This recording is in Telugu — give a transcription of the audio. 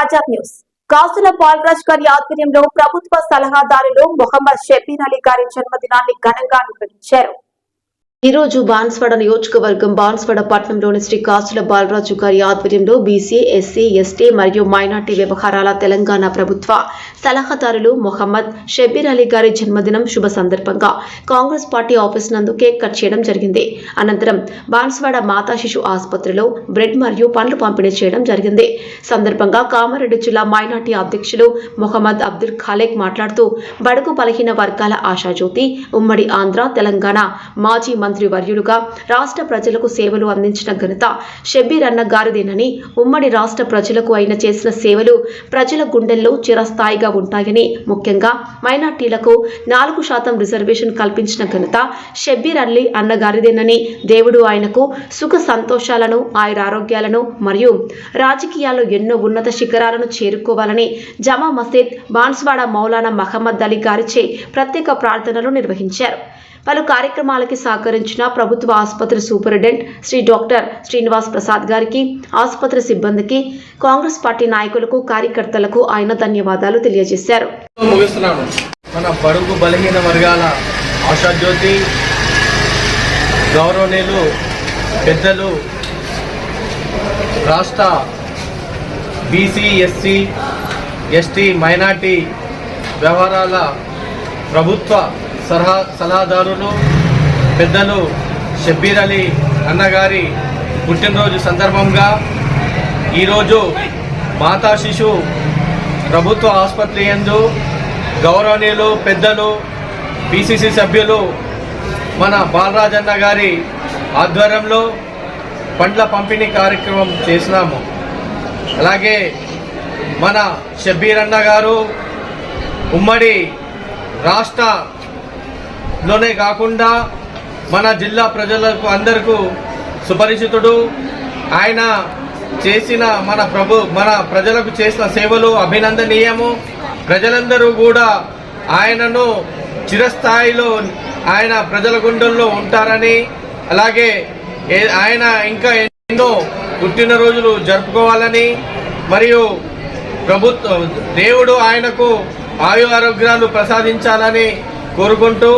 ఆజాద్ న్యూస్. కాసుల బాలరాజ్ గారి ఆధ్వర్యంలో ప్రభుత్వ సలహాదారులు మొహమ్మద్ షబీర్ అలీ గారి జన్మదినాన్ని ఘనంగా నిర్వహించారు. ఈ రోజు బాన్స్వాడ నియోజకవర్గం బాన్స్వాడ పట్టణంలోని శ్రీ కాసుల బాలరాజు గారి ఆధ్వర్యంలో బీసీ ఎస్సీ ఎస్టీ మరియు మైనార్టీ వ్యవహారాల తెలంగాణ ప్రభుత్వ సలహాదారులు మొహమ్మద్ షబీర్ అలీ గారి జన్మదినం శుభ సందర్భంగా కాంగ్రెస్ పార్టీ ఆఫీస్ నందు కేక్ కట్ చేయడం జరిగింది. అనంతరం బాన్స్వాడ మాతా శిశు ఆసుపత్రిలో బ్రెడ్ మరియు పండ్లు పంపిణీ చేయడం జరిగింది. సందర్భంగా కామారెడ్డి జిల్లా మైనార్టీ అధ్యక్షులు మొహమ్మద్ అబ్దుల్ ఖాలేక్ మాట్లాడుతూ బడుగు బలహీన వర్గాల ఆశాజ్యోతి ఉమ్మడి ఆంధ్ర తెలంగాణ మాజీ మంత్రి వర్యులుగా రాష్ట్ర ప్రజలకు సేవలు అందించిన ఘనత షబ్బీర్ అన్న గారిదేనని ఉమ్మడి రాష్ట్ర ప్రజలకు ఆయన చేసిన సేవలు ప్రజల గుండెల్లో చిరస్థాయిగా ఉంటాయని ముఖ్యంగా మైనార్టీలకు నాలుగు శాతం రిజర్వేషన్ కల్పించిన ఘనత షబ్బీర్ అల్లి అన్నగారిదేనని దేవుడు ఆయనకు సుఖ సంతోషాలను ఆయన ఆరోగ్యాలను మరియు రాజకీయాల్లో ఎన్నో ఉన్నత శిఖరాలను చేరుకోవాలని జమా మసీద్ బాన్స్వాడ మౌలానా మహమ్మద్ అలీ గారిచే ప్రత్యేక ప్రార్థనలు నిర్వహించారు. పలు కార్యక్రమాలకి సహకరించిన ప్రభుత్వ ఆసుపత్రి సూపరింటెండెంట్ శ్రీ డాక్టర్ శ్రీనివాస్ ప్రసాద్ గారికి ఆసుపత్రి సిబ్బందికి కాంగ్రెస్ పార్టీ నాయకులకు కార్యకర్తలకు ఆయన ధన్యవాదాలు తెలియజేశారు. మన బడుగు బలహీన వర్గాల ఆశాజ్యోతి గౌరవనీయులు పెద్దలు రాష్ట్ర బీసీ ఎస్సీ ఎస్టీ మైనార్టీ వ్యవహారాల ప్రభుత్వ సలహా సలహాదారులు పెద్దలు షబ్బీర్ అలీ అన్నగారి పుట్టినరోజు సందర్భంగా ఈరోజు మాతా శిశు ప్రభుత్వ ఆసుపత్రి ఎందు గౌరవనీయులు పెద్దలు పిసిసి సభ్యులు మన బాలరాజన్న గారి ఆధ్వర్యంలో పండ్ల పంపిణీ కార్యక్రమం చేసినాము. అలాగే మన షబ్బీర్ అన్న గారు ఉమ్మడి లోనే కాకుండా మన జిల్లా ప్రజలకు అందరికీ సుపరిచితుడు. ఆయన చేసిన మన ప్రభు మన ప్రజలకు చేసిన సేవలు అభినందనీయము. ప్రజలందరూ కూడా ఆయనను చిరస్థాయిలో ఆయన ప్రజల గుండెల్లో ఉంటారని అలాగే ఏ- ఆయన ఇంకా ఎన్నో పుట్టినరోజులు జరుపుకోవాలని మరియు ప్రభుత్వ దేవుడు ఆయనకు ఆయు ఆరోగ్యాలు ప్రసాదించాలని కోరుకుంటూ